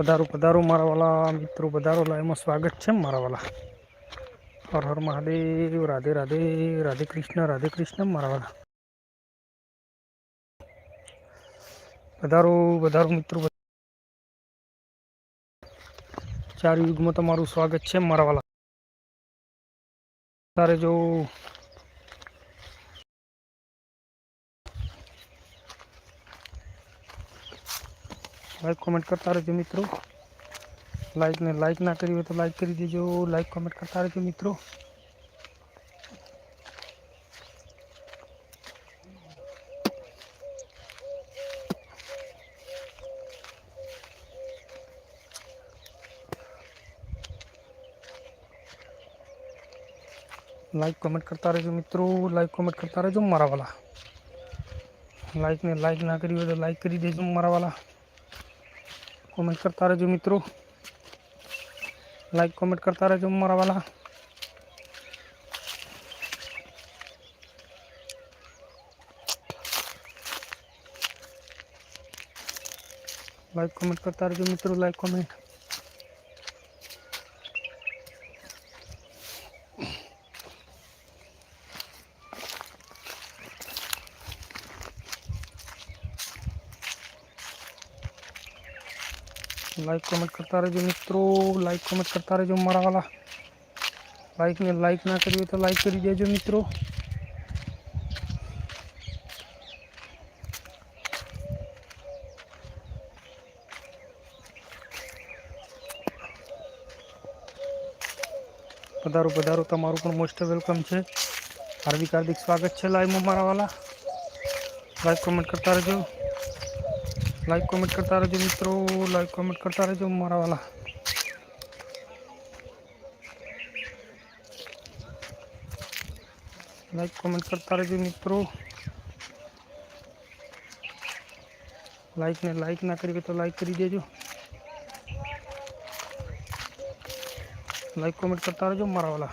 પધારો પધારો મારા વાલા મિત્રો પધારો લાઈવમાં સ્વાગત છે મારા વાલા હર હર મહાદેવ રાધે રાધે રાધે કૃષ્ણ રાધે કૃષ્ણ મારા વાલા પધારો પધારો મિત્રો ચાર યુગમાં તમારું સ્વાગત છે મારા વાલા તારે જો लाइक कमेंट करता रहो मित्रों लाइक ने लाइक ना करी हो तो लाइक कर दीजिए लाइक कमेंट करता रहो मित्रों लाइक कमेंट करता रहो मित्रों लाइक कमेंट करता रहो मरा वाला लाइक ने लाइक ना करी हो तो लाइक कर दीजिए मरा वाला कमेंट करता रहे मित्रों लाइक कमेंट करता रहे जो मरा वाला लाइक कमेंट करता रहो मित्रों लाइक कमेंट लाइक कमेंट करता रहे जो मित्रों लाइक कमेंट करता रहे जो मरा वाला लाइक ने लाइक ना करिए तो लाइक कर दीजिए जो मित्रों પધારો પધારો તમારું પણ મોસ્ટ વેલકમ हार्दिक હાર્દિક હાર્દિક સ્વાગત છે લાઈવમાં મારા વાલા લાઈવ કમેન્ટ કરતા રહેજો लाइक कमेंट करता रहो जो मित्रों लाइक कमेंट तो करता रहो जो मारा वाला लाइक कमेंट करता रहो जो मित्रों लाइक ने लाइक ना करी तो लाइक करी दीजो लाइक कमेंट करता रहो जो मारा वाला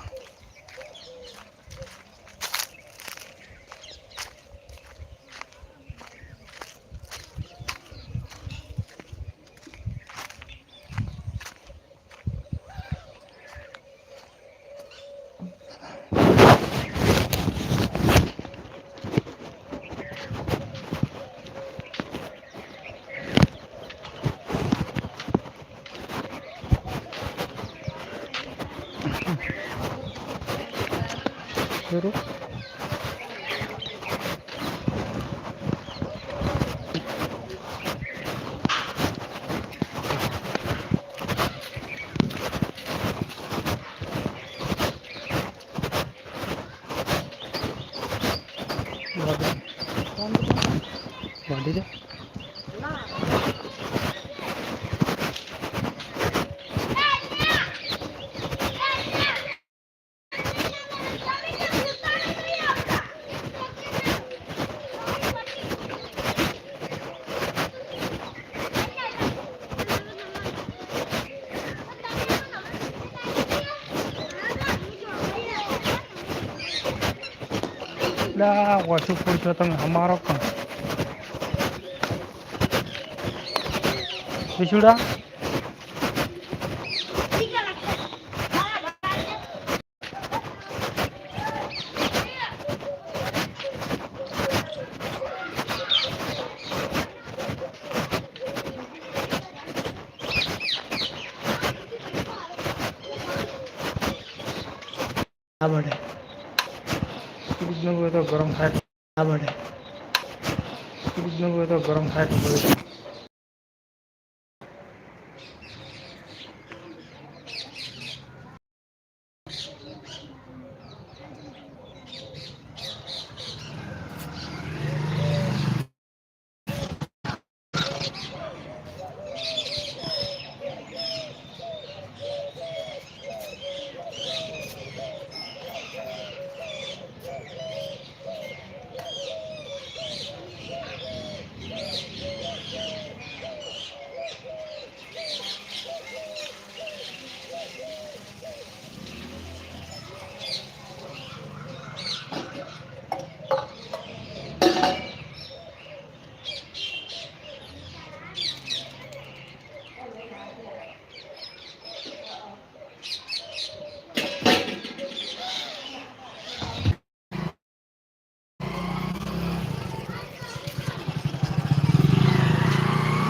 görüşürüz. કેટલા ઓછું પૂછો તમે અમારો પણ વિશુડા গরম খায় খাবারে কৃষ্ণগুলো গরম খায়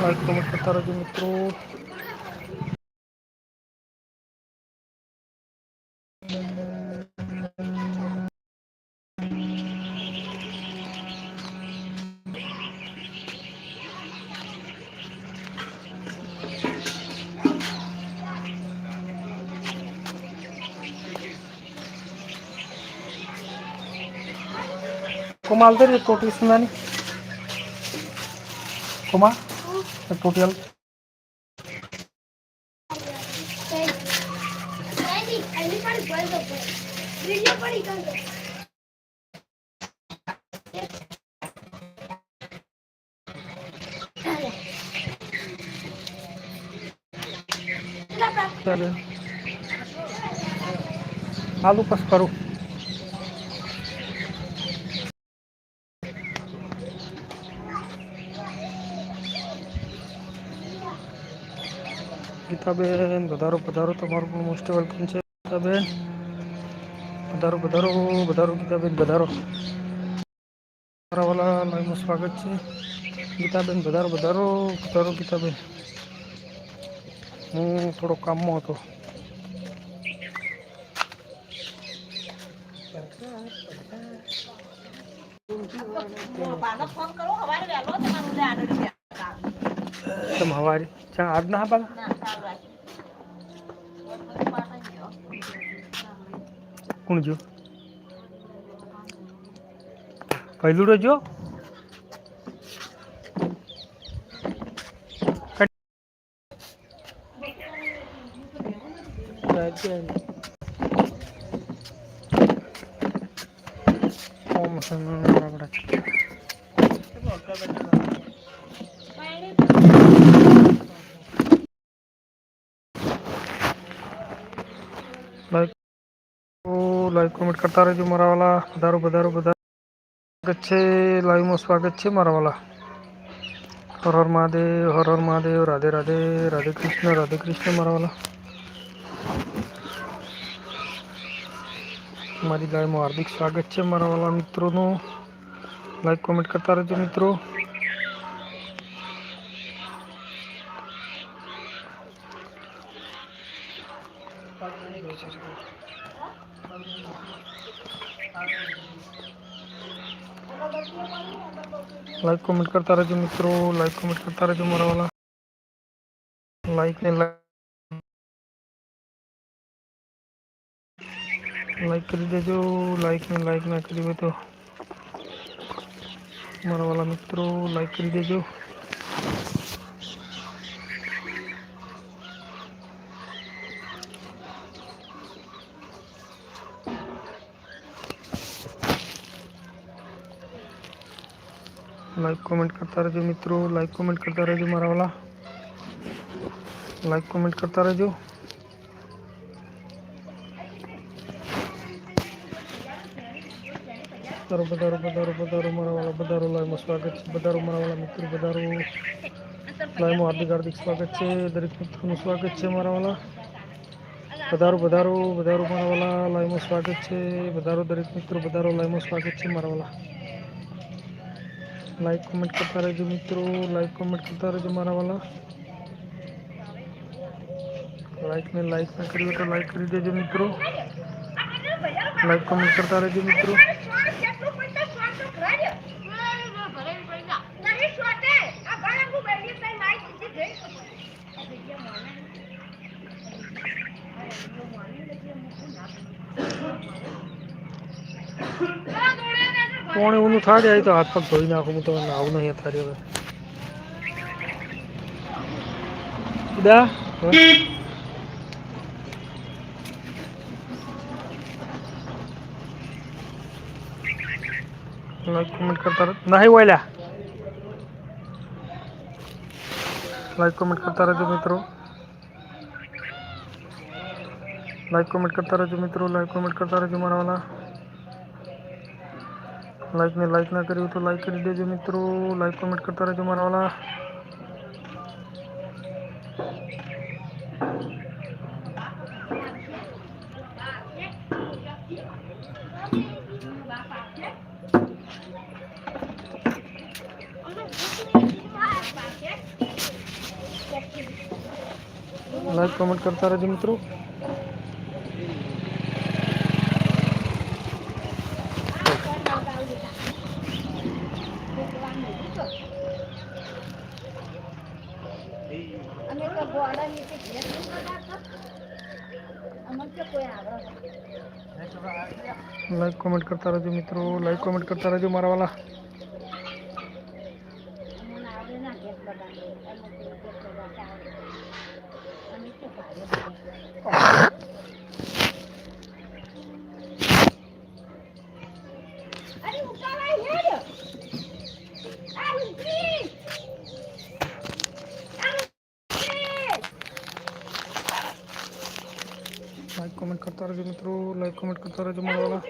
કાર્યક્રમ કરતા રહેજો મિત્રો కుమాల్తో కోటి ఇస్తుందని కుమార్ टोटल आलू कस करो રેખાબેન વધારો પધારો તમારું પણ મોસ્ટ વેલકમ છે રેખાબેન વધારો પધારો વધારો ગીતાબેન વધારો મારાવાલા લાઈવમાં સ્વાગત છે ગીતાબેન વધારો વધારો વધારો ગીતાબેન હું થોડો કામમાં હતો ફોન કરો સવારે વહેલો આજના હા પાલા કોણ જો પહેલું જો લાઈક કોમેન્ટ કરતા રહેજો મારાવાલા વાલા વધારો વધારો વધારો સ્વાગત છે લાઈવમાં સ્વાગત છે મારાવાલા વાલા હર હર મહાદેવ હર હર મહાદેવ રાધે રાધે રાધે કૃષ્ણ રાધે કૃષ્ણ મારાવાલા મારી લાઈવમાં હાર્દિક સ્વાગત છે મારાવાલા વાલા મિત્રોનું લાઈક કોમેન્ટ કરતા રહેજો મિત્રો लाइक कमेंट करता रहो मित्रों लाइक कमेंट करता रहो मोरा वाला लाइक ने लाइक लाइक कर दो लाइक ने लाइक ना करी तो मोरा वाला मित्रों लाइक कर दो લાઈક કોમેન્ટ કરતા રહેજો મિત્રો લાઈક કોમેન્ટ કરતા રહેજો મારા વાલા લાઈક કોમેન્ટ કરતા રહેજો બધારો બધારો બધારો બધારો મારા વાલા બધારો લાઈવમાં સ્વાગત છે બધારો મારા વાલા મિત્રો બધારો લાઈવમાં હાર્દિક હાર્દિક સ્વાગત છે દરેક મિત્રોનું સ્વાગત છે મારા વાલા પધારો પધારો પધારો મારા વાલા લાઈવમાં સ્વાગત છે પધારો દરેક મિત્રો પધારો લાઈવમાં સ્વાગત છે મારા વાલા लाइक कमेंट करता रहे जो मित्रों लाइक कमेंट करता रहे जो हमारा वाला लाइक में लाइक ना करिए तो लाइक कर दे जो मित्रों लाइक कमेंट करता रहे जो मित्रों કોણે ઊનું થા જાય તો હાથ પગ ધોઈ નાખું હું તો આવું નહીં થારી હવે દા લાઈક કોમેન્ટ કરતા નહીં વોલ્યા લાઈક કમેન્ટ કરતા રહેજો મિત્રો લાઈક કોમેન્ટ કરતા રહેજો મિત્રો લાઈક કોમેન્ટ કરતા રહેજો મારા વાલા लाइक नहीं लाइक ना करी तो लाइक कर दीजिए मित्रों लाइक कमेंट करता रहे मारा वाला लाइक कमेंट करता रहे मित्रों કોમેન્ટ કરતા રહેજો મિત્રો લાઈક કોમેન્ટ કરતા રહેજો મારા વાલા લાઈક કોમેન્ટ કરતા રહેજો મિત્રો લાઈક કોમેન્ટ કરતા રહેજો મારા વાલા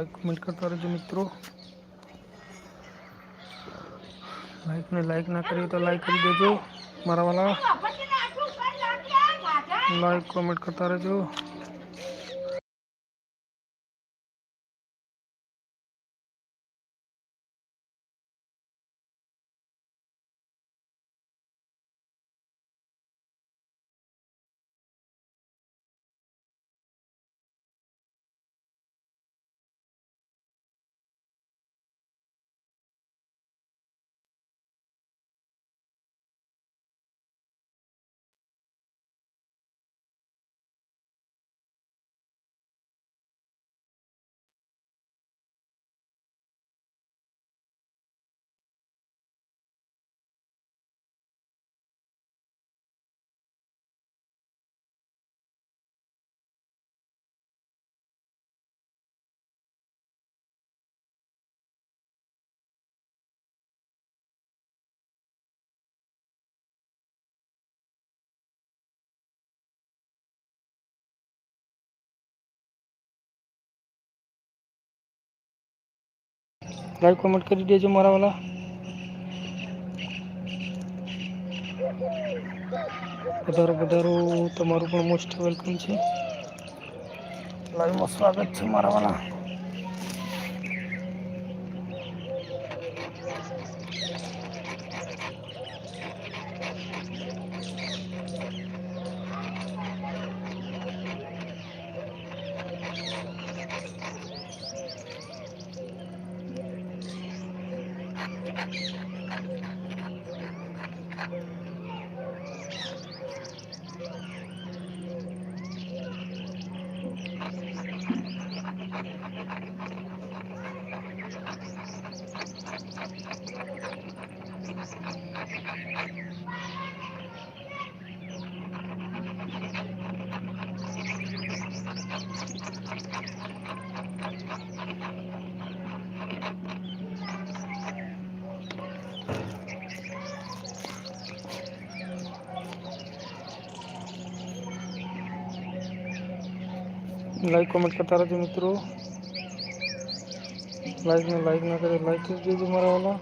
लाइक कमेंट करता रहो मित्रों लाइक ने लाइक ना करी तो लाइक कर दो मारा वाला लाइक कमेंट करता रहो લાઈક કોમેન્ટ કરી દેજો મારા વાલા વધારો પધારો તમારું પણ મોસ્ટ વેલકમ છે લાઈવમાં સ્વાગત છે મારા વાલા લાઈક કોમેન્ટ કરતા રહેજો મિત્રો લાઈક ને લાઈક ના કરે લાઈક કરી દેજો મારા વાલા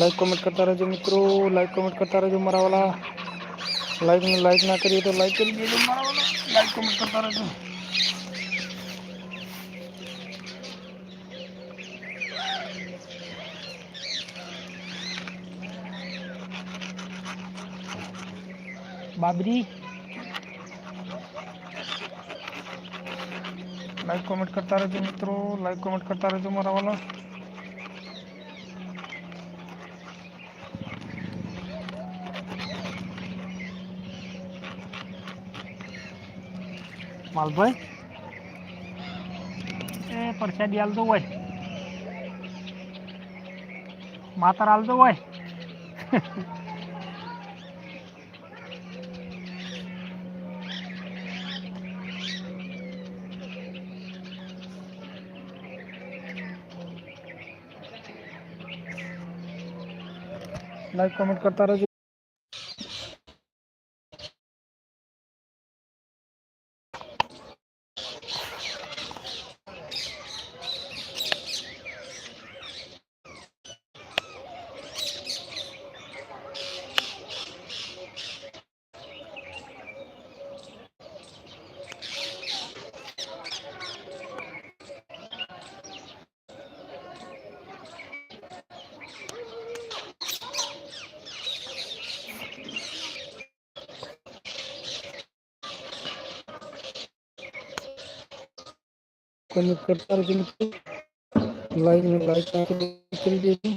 लाइक कमेंट करता रहे जो मित्रों लाइक कमेंट करता रहे जो मरा वाला लाइक में लाइक ना करिए तो लाइक कर दिए जो मरा वाला लाइक कमेंट करता रहे जो बाबरी लाइक कमेंट करता रहे जो मित्रों लाइक कमेंट करता रहे जो मरा वाला माल बॉय ए परसादी आल दो ओय मातर आल दो ओय लाइक कमेंट करता रहो कनेक्ट करता रहे जिनको लाइक में लाइक कर दीजिए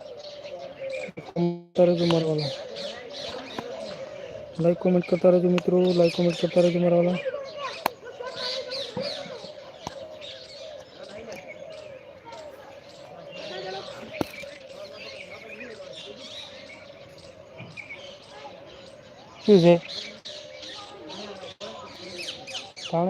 करता रहे तुम्हारा वाला लाइक कमेंट करता रहे मित्रों लाइक कमेंट करता रहे तुम्हारा वाला શું છે કોણ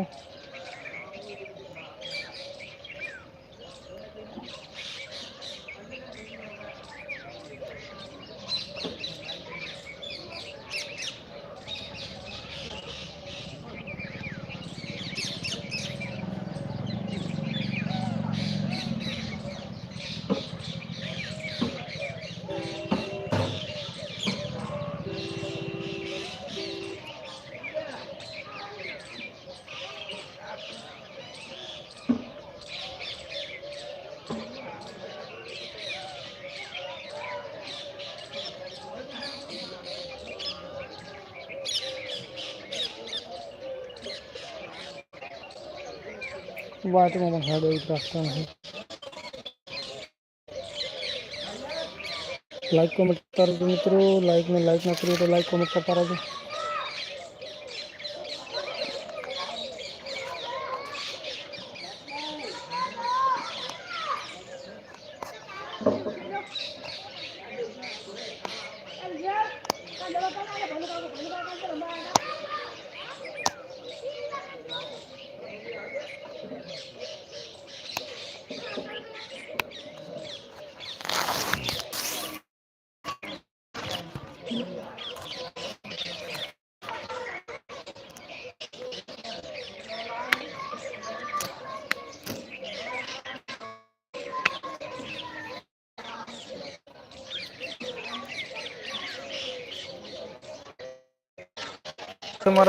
बात में बना दो रास्ता नहीं लाइक कमेंट कर दो मित्रों लाइक में लाइक ना करिए तो लाइक कमेंट कर पा रहा था tomar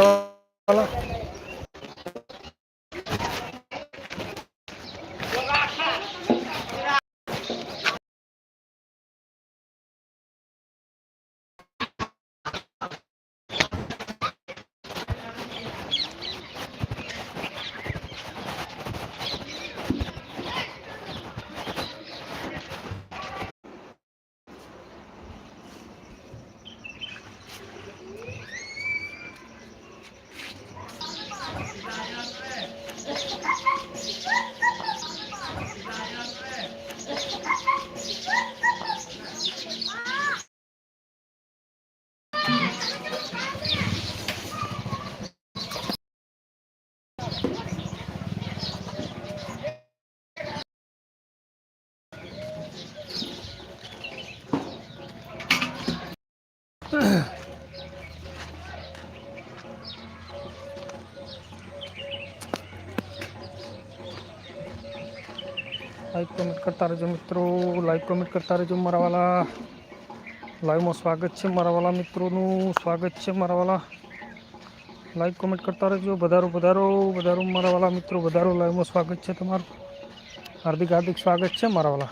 करता रहो मित्रों लाइव कमेंट करता रहो मरा वाला लाइव में स्वागत है मरा वाला मित्रों स्वागत है मरा वाला लाइव कमेंट करता रहो बधारो बधारो बधारो मरा वाला मित्रों बधारो लाइव में स्वागत है तमु हार्दिक हार्दिक स्वागत है मार वाला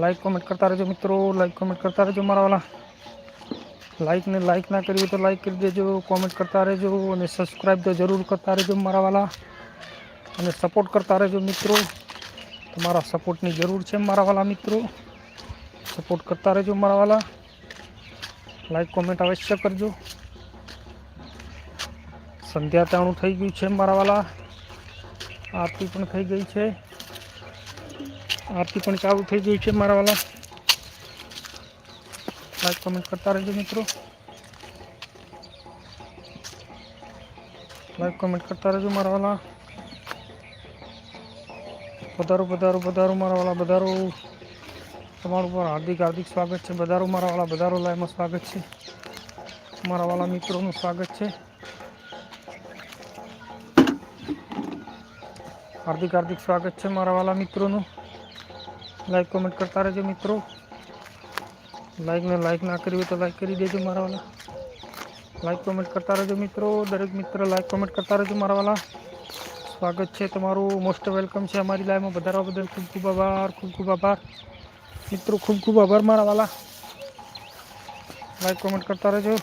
लाइव कमेंट करता रहो मित्रों लाइव कमेंट करता रहो मरा वाला लाइक ने लाइक ना करिए तो लाइक कर दो कमेंट करता रहो सब्सक्राइब तो जरूर करता रहो मरा वाला सपोर्ट करता रहो मित्रों તમારા સપોર્ટની જરૂર છે મારા વાલા મિત્રો સપોર્ટ કરતા રહેજો મારા વાલા લાઈક કોમેન્ટ અવશ્ય કરજો સંધ્યા તાણું થઈ ગયું છે મારા વાલા આરતી પણ થઈ ગઈ છે આરતી પણ ચાલુ થઈ ગઈ છે મારા વાલા લાઈક કોમેન્ટ કરતા રહેજો મિત્રો લાઈક કોમેન્ટ કરતા રહેજો મારા વાલા પધારો પધારો પધારો મારાવાળા પધારો તમારું પણ હાર્દિક હાર્દિક સ્વાગત છે બધારો મારાવાળા બધારો લાઈવમાં સ્વાગત છે મારા વાળા મિત્રોનું સ્વાગત છે હાર્દિક હાર્દિક સ્વાગત છે મારા વાળા મિત્રોનું લાઈક કોમેન્ટ કરતા રહેજો મિત્રો લાઈકને લાઈક ના કરી હોય તો લાઈક કરી દેજો મારાવાળા લાઈક કોમેન્ટ કરતા રહેજો મિત્રો દરેક મિત્ર લાઈક કોમેન્ટ કરતા રહેજો મારાવાળા स्वागत छे તમારો મોસ્ટર વેલકમ છે અમારી લાઈવ માં બધારો બદર ખુબ ખુબ આભાર ખુબ ખુબ આભાર મિત્રો ખુબ ખુબ આભાર મારવાલા લાઈક કમેન્ટ કરતા રહેજો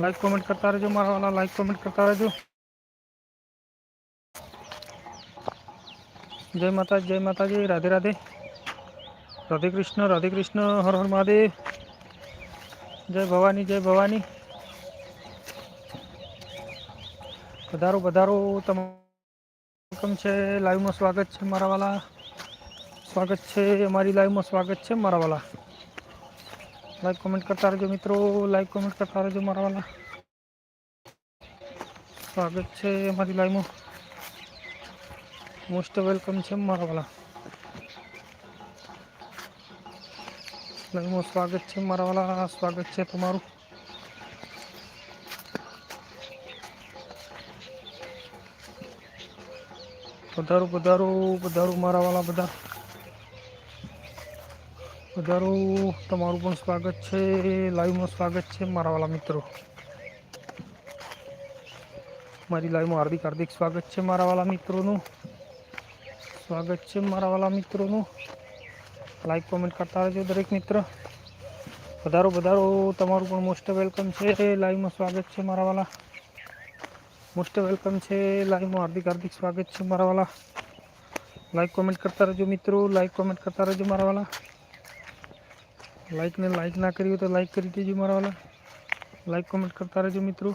લાઈક કમેન્ટ કરતા રહેજો મારવાલા લાઈક કમેન્ટ કરતા રહેજો જય માતાજી જય માતાજી राधे राधे राधे कृष्ण राधे कृष्ण हर हर महादेव જય ભવાની જય ભવાની પધારો પધારો તમારું છે લાઈવમાં સ્વાગત છે મારા વાલા સ્વાગત છે અમારી લાઈવમાં સ્વાગત છે મારા વાલા લાઈક કોમેન્ટ કરતા રહેજો મિત્રો લાઈક કોમેન્ટ કરતા રહેજો મારા વાલા સ્વાગત છે અમારી લાઈવમાં મોસ્ટ વેલકમ છે મારા વાલા ચેનલમાં સ્વાગત છે મારા વાલા સ્વાગત છે તમારું પધારો પધારો પધારો મારા વાલા બધા પધારો તમારું પણ સ્વાગત છે લાઈવમાં સ્વાગત છે મારા વાલા મિત્રો મારી લાઈવમાં હાર્દિક હાર્દિક સ્વાગત છે મારા વાલા મિત્રોનું સ્વાગત છે મારા વાલા મિત્રોનું લાઈક કોમેન્ટ કરતા રહેજો દરેક મિત્ર વધારો વધારો તમારું પણ મોસ્ટ વેલકમ છે લાઈવમાં સ્વાગત છે મારા વાલા મોસ્ટ વેલકમ છે લાઈવમાં હાર્દિક હાર્દિક સ્વાગત છે મારા વાલા લાઈક કોમેન્ટ કરતા રહેજો મિત્રો લાઈક કોમેન્ટ કરતા રહેજો મારા વાલા લાઈકને લાઈક ના કરી હોય તો લાઈક કરી દેજો મારા વાલા લાઈક કોમેન્ટ કરતા રહેજો મિત્રો